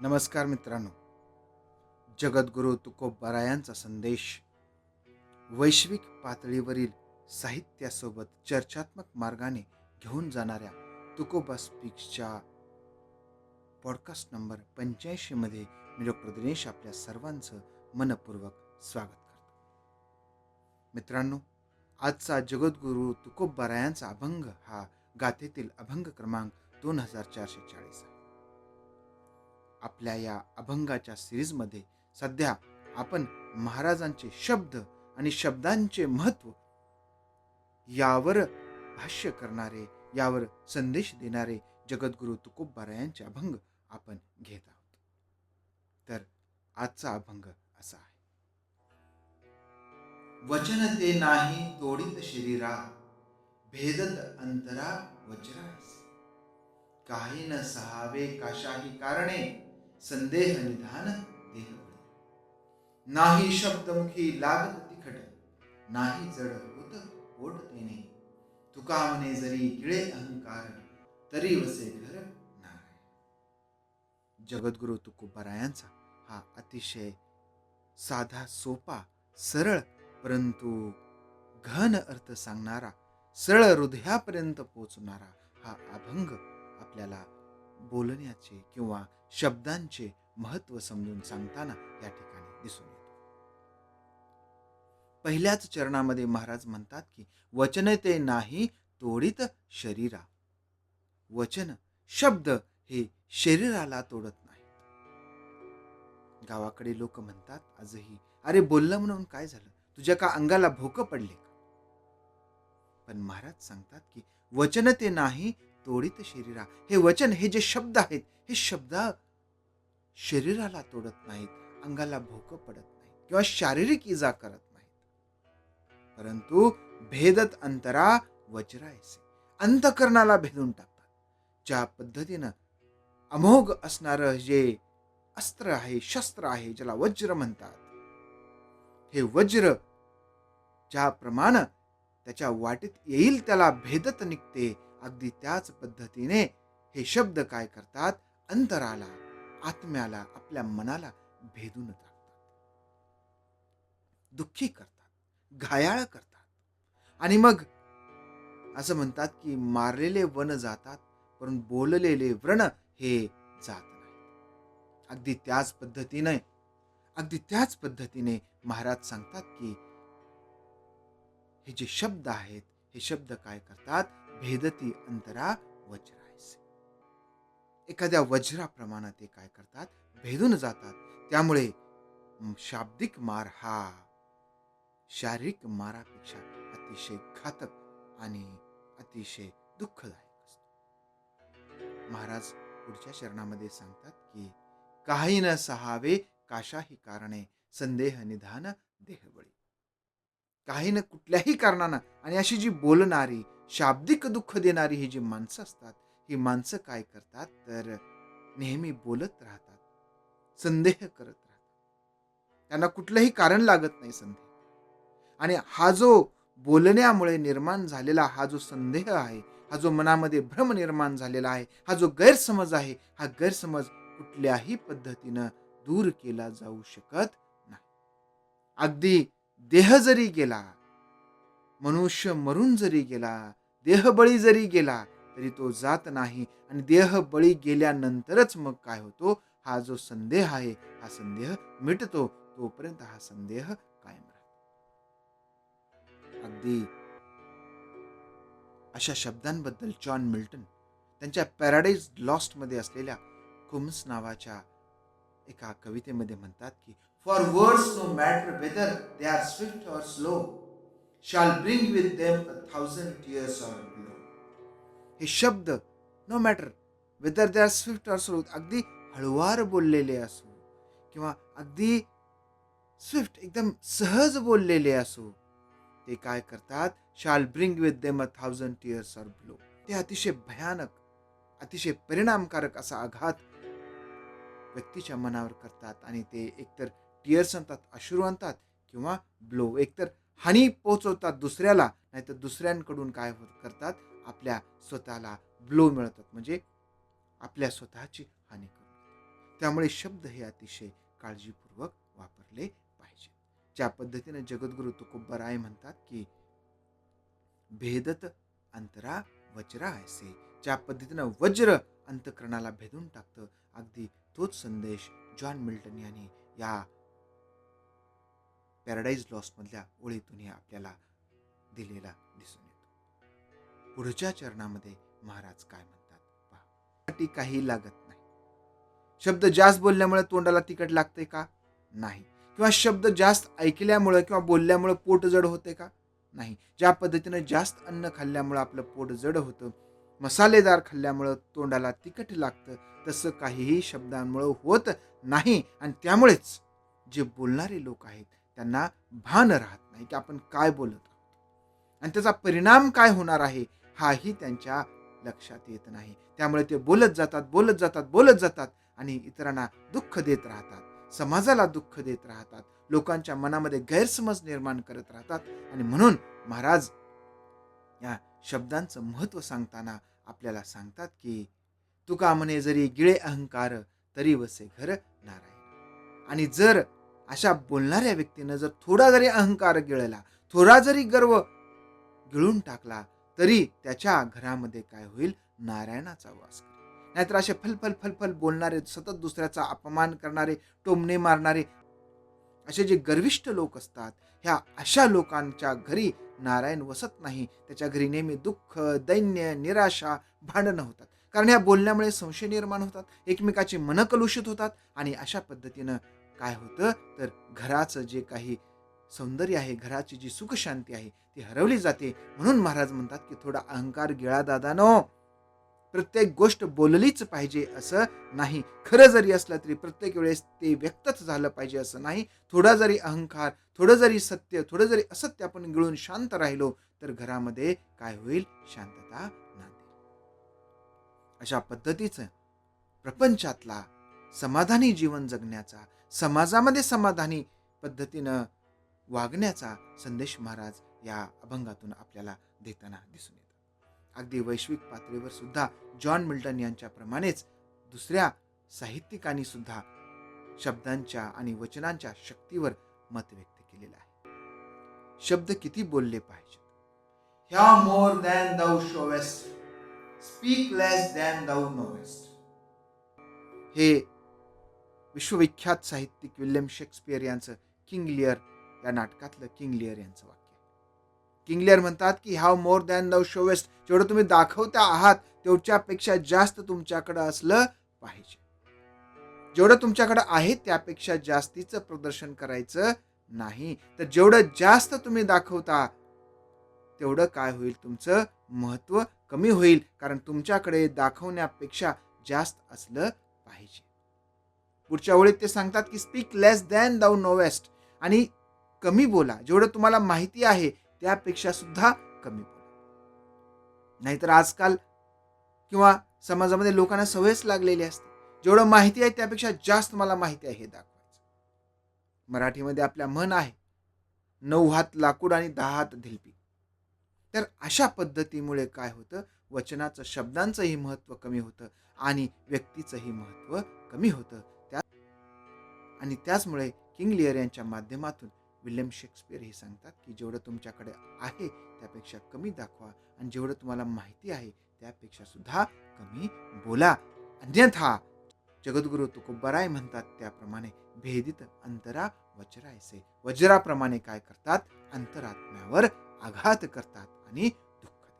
नमस्कार मित्रांनो. जगद्गुरू तुकोबारायांचा संदेश. वैश्विक पातळीवरील साहित्यासोबत चर्चात्मक मार्गाने घेऊन जाणाऱ्या तुकोबा स्पीक्सच्या पॉडकास्ट नंबर पंच्याऐंशीमध्ये मी डॉक्टर दिनेश आपल्या सर्वांचं मनपूर्वक स्वागत करतो. मित्रांनो आजचा जगद्गुरू तुकोबारायांचा अभंग हा गाथेतील अभंग क्रमांक दोन हजार चारशे चाळीस आहे. आपल्या या अभंगाच्या सिरीजमध्ये सध्या आपण महाराजांचे शब्द आणि शब्दांचे महत्त्व यावर भाष्य करणारे यावर संदेश देणारे जगद्गुरू तुकोबारायांचे अभंग आपण घेत आहोत. तर आजचा अभंग असा आहे. वचन ते नाही तोडित शरीरा भेदत अंतरा वज्रास. काही न सहावे काशाही कारणे संदेह निधान देह नाही शब्दमुखी लागत तिखट नाही जड होत पोट तेने तुका म्हणे जरी गिळे अहंकार तरी वसे घर नारायण जगद्गुरु तुकोबारायांचा हा अतिशय साधा सोपा सरळ परंतु घन अर्थ सांगणारा सरळ हृदयापर्यंत पोचणारा हा अभंग आपल्याला बोलण्याचे किंवा शब्दांचे महत्त्व समजून सांगताना या ठिकाणी दिसून येतो. पहिल्याच चरणामध्ये महाराज म्हणतात की वचन ते नाही तोडीत शरीरा. वचन शब्द हे शरीराला तोडत नाही. गावाकडे लोक म्हणतात आजही अरे बोललं म्हणून काय झालं? तुझ्या का अंगाला भोकं पडले पण महाराज सांगतात की वचन ते नाही तोडित शरीरा. हे वचन हे जे शब्द आहेत हे शब्द शरीराला तोडत नाहीत अंगाला भोक पडत नाही किंवा शारीरिक इजा करत नाहीत. परंतु भेदत अंतरा वज्रायसे अंतकरणाला भेदून टाकतात. ज्या पद्धतीनं अमोघ असणारं जे अस्त्र आहे शस्त्र आहे ज्याला वज्र म्हणतात हे वज्र ज्याप्रमाणे त्याच्या वाटेत येईल त्याला भेदत निघते अगदी त्याच पद्धतीने हे शब्द काय करतात? अंतराला आत्म्याला आपल्या मनाला भेदून टाकतात. दुःखी करतात घायाळ करतात. आणि मग असं म्हणतात की मारलेले वन जातात पण बोललेले व्रण हे जात नाही अगदी त्याच पद्धतीने अगदी त्याच पद्धतीने महाराज सांगतात की हे जे शब्द आहेत हे शब्द काय करतात? भेदती अंतरा वज्रायसे. एखाद्या वज्राप्रमाणे ते काय करतात? भेदून जातात. त्यामुळे शाब्दिक मार हा शारीरिक मारापेक्षा अतिशय घातक आणि अतिशय दुःखदायक असतो. महाराज पुढच्या चरणामध्ये सांगतात की काही न सहावे काशाही कारणे संदेह निधान देहबळी. काही न कुठल्याही कारणानं आणि अशी जी बोलणारी शाब्दिक दुःख देणारी ही जी माणसं असतात ही माणसं काय करतात? तर नेहमी बोलत राहतात संदेह करत राहतात. त्यांना कुठलंही कारण लागत नाही संदेह. आणि हा जो बोलण्यामुळे निर्माण झालेला हा जो संदेह आहे हा जो मनामध्ये भ्रम निर्माण झालेला आहे हा जो गैरसमज आहे हा गैरसमज कुठल्याही पद्धतीनं दूर केला जाऊ शकत नाही. अगदी देह जरी गेला मनुष्य मरून जरी गेला देहबळी जरी गेला तरी तो जात नाही. आणि देह बळी गेल्यानंतरच मग काय होतो? हा जो संदेह आहे हा संदेह मिटतो. तोपर्यंत हा संदेह कायम राहतो. अगदी अशा शब्दांबद्दल जॉन मिल्टन त्यांच्या पॅराडाईज लॉस्टमध्ये असलेल्या कुम्स नावाच्या एका कवितेमध्ये म्हणतात की for words no matter whether they are swift or slow shall bring with them a thousand tears or blow हे शब्द no matter whether they are swift or slow अगदी हळुवार बोललेले असो किंवा अगदी स्विफ्ट एकदम सहज बोललेले असो ते काय करतात? Shall bring with them a thousand tears or blow ते अतिशय भयानक अतिशय परिणामकारक असा आघात व्यक्तीच्या मनावर करतात आणि ते एकतर टिअर्स आणतात अश्रू आणतात किंवा ब्लो एकतर हानी पोहोचवतात दुसऱ्याला नाहीतर दुसऱ्यांकडून काय होत करतात? आपल्या स्वतःला ब्लो मिळतात. म्हणजे आपल्या स्वतःची हानी करतात त्यामुळे शब्द हे अतिशय काळजीपूर्वक वापरले पाहिजे. ज्या पद्धतीनं जगद्गुरु राय म्हणतात की भेदत अंतरा वज्रा ऐसे ज्या पद्धतीनं वज्र अंतकरणाला भेदून टाकतं अगदी तोच संदेश जॉन मिल्टन यांनी या पॅराडाईज लॉसमधल्या ओळीतून आपल्याला दिलेला दिसून येतो. पुढच्या चरणामध्ये महाराज काय म्हणतात? पहा. काही लागत नाही. शब्द जास्त बोलल्यामुळे तोंडाला तिखट लागते का? नाही. किंवा शब्द जास्त ऐकल्यामुळे किंवा बोलल्यामुळे पोट जड होते का? नाही. ज्या पद्धतीनं जास्त अन्न खाल्ल्यामुळं आपलं पोट जड होतं मसालेदार खाल्ल्यामुळं तोंडाला तिखट लागतं तसं काहीही शब्दांमुळं होत नाही. आणि त्यामुळेच जे बोलणारे लोक आहेत त्यांना भान राहत नाही की आपण काय बोलत आहोत. आणि त्याचा परिणाम काय होणार आहे हाही त्यांच्या लक्षात येत नाही. त्यामुळे ते बोलत जातात बोलत जातात बोलत जातात आणि इतरांना दुःख देत राहतात. समाजाला दुःख देत राहतात. लोकांच्या मनामध्ये गैरसमज निर्माण करत राहतात. आणि म्हणून महाराज या शब्दांचं महत्त्व सांगताना आपल्याला सांगतात की तुका म्हणे जरी गिळे अहंकार तरी वसे घर नारायण. आणि जर अशा बोलणाऱ्या व्यक्तीनं जर थोडा जरी अहंकार गिळला थोडा जरी गर्व गिळून टाकला तरी त्याच्या घरामध्ये काय होईल? नारायणाचा वास नाहीतर असे फलफल फलफल बोलणारे सतत दुसऱ्याचा अपमान करणारे टोमणे मारणारे असे जे गर्विष्ठ लोक असतात ह्या अशा लोकांच्या घरी नारायण वसत नाही. त्याच्या घरी नेहमी दुःख दैन्य निराशा भांडणं होतात. कारण ह्या बोलण्यामुळे संशय निर्माण होतात एकमेकाची मनं कलुषित होतात आणि अशा पद्धतीनं काय होतं? तर घराचं जे काही सौंदर्य आहे घराची जी सुखशांती आहे ती हरवली जाते. म्हणून महाराज म्हणतात की थोडा अहंकार गिळा दादानो. प्रत्येक गोष्ट बोललीच पाहिजे असं नाही. खरं जरी असलं तरी प्रत्येक वेळेस ते व्यक्तच झालं पाहिजे असं नाही. थोडा जरी अहंकार थोडं जरी सत्य थोडं जरी असत्य आपण गिळून शांत राहिलो तर घरामध्ये काय होईल? शांतता नांदेल. अशा पद्धतीचं प्रपंचातला समाधानी जीवन जगण्याचा समाजामध्ये समाधानी पद्धतीनं वागण्याचा संदेश महाराज या अभंगातून आपल्याला देताना दिसून येतो. अगदी वैश्विक पातळीवर सुद्धा जॉन मिल्टन यांच्याप्रमाणेच दुसऱ्या साहित्यिकांनी सुद्धा शब्दांच्या आणि वचनांच्या शक्तीवर मत व्यक्त केलेलं आहे. शब्द किती बोलले पाहिजेत? ह्या more than thou showest speak less than thou knowest. हे विश्वविख्यात साहित्यिक विल्यम शेक्सपियर यांचं किंग लिअर या नाटकातलं किंग लिअर यांचं वाक्य. किंग लिअर म्हणतात की हॅव मोर दॅन दाऊ शोवेस्ट. जेवढं तुम्ही दाखवता आहात तेवढ्यापेक्षा जास्त तुमच्याकडं असलं पाहिजे. जेवढं तुमच्याकडं आहे त्यापेक्षा जास्तीचं प्रदर्शन करायचं नाही. तर जेवढं जास्त तुम्ही दाखवता तेवढं काय होईल? तुमचं महत्त्व कमी होईल. कारण तुमच्याकडे दाखवण्यापेक्षा जास्त असलं पाहिजे. पुढच्या ओळीत ते सांगतात की speak less than thou knowest आणि कमी बोला. जेवढं तुम्हाला माहिती आहे त्यापेक्षा सुद्धा कमी बोला. नाहीतर आजकाल किंवा समाजामध्ये लोकांना सवयच लागलेली असते. जेवढं माहिती आहे त्यापेक्षा जास्त मला माहिती आहे हे दाखवायचं. मराठीमध्ये आपल्या म्हण आहे नऊ हात लाकूड आणि दहा हात धिलपी तर अशा पद्धतीमुळे काय होतं? वचनाचं शब्दांचंही महत्त्व कमी होतं आणि व्यक्तीचंही महत्त्व कमी होतं. आणि त्याचमुळे किंग लिअर यांच्या माध्यमातून विल्यम शेक्सपियर हे सांगतात की जेवढं तुमच्याकडे आहे त्यापेक्षा कमी दाखवा आणि जेवढं तुम्हाला माहिती आहे त्यापेक्षा सुद्धा कमी बोला. अन्यथा जगद्गुरु तुकोबराय म्हणतात त्याप्रमाणे भेदित अंतरा वज्रायसे वज्राप्रमाणे काय करतात? अंतरात्म्यावर आघात करतात आणि दुःख देतात.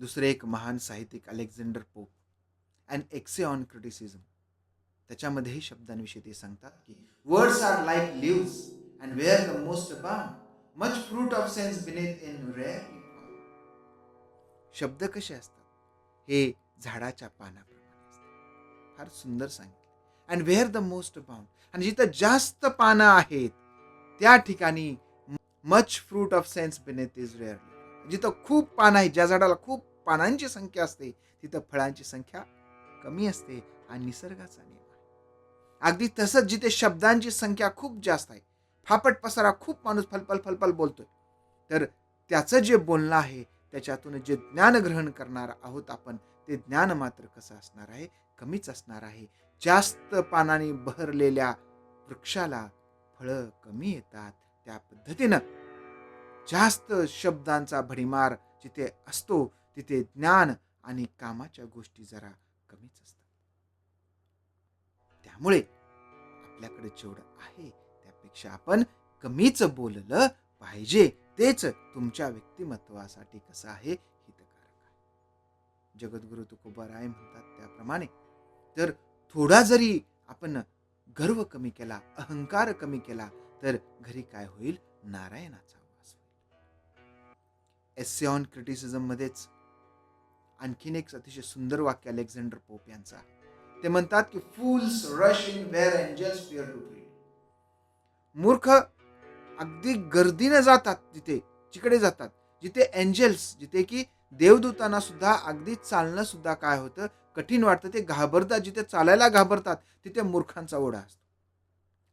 दुसरे एक महान साहित्यिक Alexander Pope an essay on criticism त्याच्यामध्येही शब्दांविषयी ते सांगतात की words are like leaves and where the most abound much fruit of sense beneath in rare शब्द कसे असतात? हे झाडाच्या पानाप्रमाणे असतात. फार सुंदर सांगितलं. And where the most abound आणि जिथं जास्त पानं आहेत त्या ठिकाणी much fruit of sense beneath is rare जिथं खूप पानं आहेत ज्या झाडाला खूप पानांची संख्या असते तिथं फळांची संख्या कमी असते आणि निसर्गाचा नियम अगदी तसंच जिथे शब्दांची संख्या खूप जास्त आहे फापट पसारा खूप माणूस फलफल फलफल बोलतोय. तर त्याचं जे बोलणं आहे त्याच्यातून जे ज्ञान ग्रहण करणार आहोत आपण ते ज्ञान मात्र कसं असणार आहे? कमीच असणार आहे. जास्त पानाने बहरलेल्या वृक्षाला फळं कमी येतात. त्या पद्धतीनं जास्त शब्दांचा भडीमार जिथे असतो तिथे ज्ञान आणि कामाच्या गोष्टी जरा कमीच असतात. त्यामुळे आपल्याकडे जेवढं आहे त्यापेक्षा आपण कमीच बोललं पाहिजे. तेच तुमच्या व्यक्तिमत्वासाठी कसं आहे हितकारक आहे. जगद्गुरु तुकोबाराय म्हणतात त्याप्रमाणे तर थोडा जरी आपण गर्व कमी केला अहंकार कमी केला तर घरी काय होईल? नारायणाचा वास होईल. एसिऑन क्रिटिसिझम मध्येच आणखीन एक अतिशय सुंदर वाक्य अलेक्झांडर पोप यांचं आहे. ते म्हणतात की fools rush in where angels fear to pray मूर्ख अगदी गर्दीने जातात तिथे जिकडे जातात जिथे एंजल्स जिथे की देवदूतांना सुद्धा अगदी चालणं सुद्धा काय होतं? कठीण वाटतं. ते घाबरतात. जिथे चालायला घाबरतात तिथे मूर्खांचा ओढा असतो.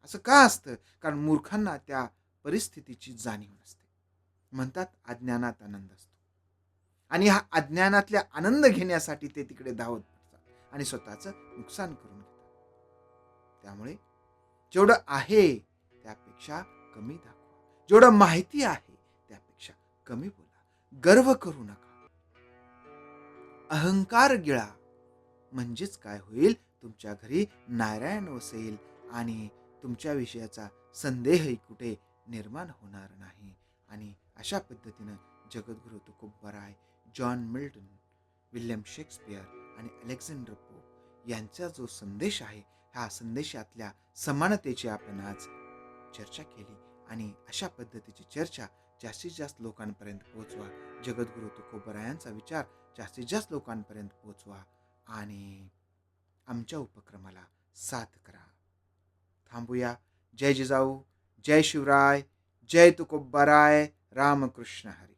असं का असतं? कारण मूर्खांना त्या परिस्थितीची जाणीव नसते. म्हणतात अज्ञानात आनंद असतो. आणि हा अज्ञानातल्या आनंद घेण्यासाठी ते तिकडे धावत आणि स्वतःचं नुकसान करून घेतात. त्यामुळे जेवढं आहे त्यापेक्षा कमी दाखवा. जेवढं माहिती आहे त्यापेक्षा कमी बोला. गर्व करू नका. अहंकार गिळा. म्हणजेच काय होईल? तुमच्या घरी नारायण वसेल आणि तुमच्या विषयाचा संदेहही कुठे निर्माण होणार नाही. आणि अशा पद्धतीनं जगद्गुरु Tukobaray John Milton William Shakespeare आणि अलेक्झांडर पोप यांचा जो संदेश आहे ह्या संदेशातल्या समानतेची आपण आज चर्चा केली आणि अशा पद्धतीची चर्चा जास्तीत जास्त लोकांपर्यंत पोहोचवा. जगद्गुरु तुकोबरायांचा विचार जास्तीत जास्त लोकांपर्यंत पोहोचवा आणि आमच्या उपक्रमाला साथ करा. थांबूया. जय जिजाऊ. जय शिवराय. जय तुकोबराय. रामकृष्ण हरी.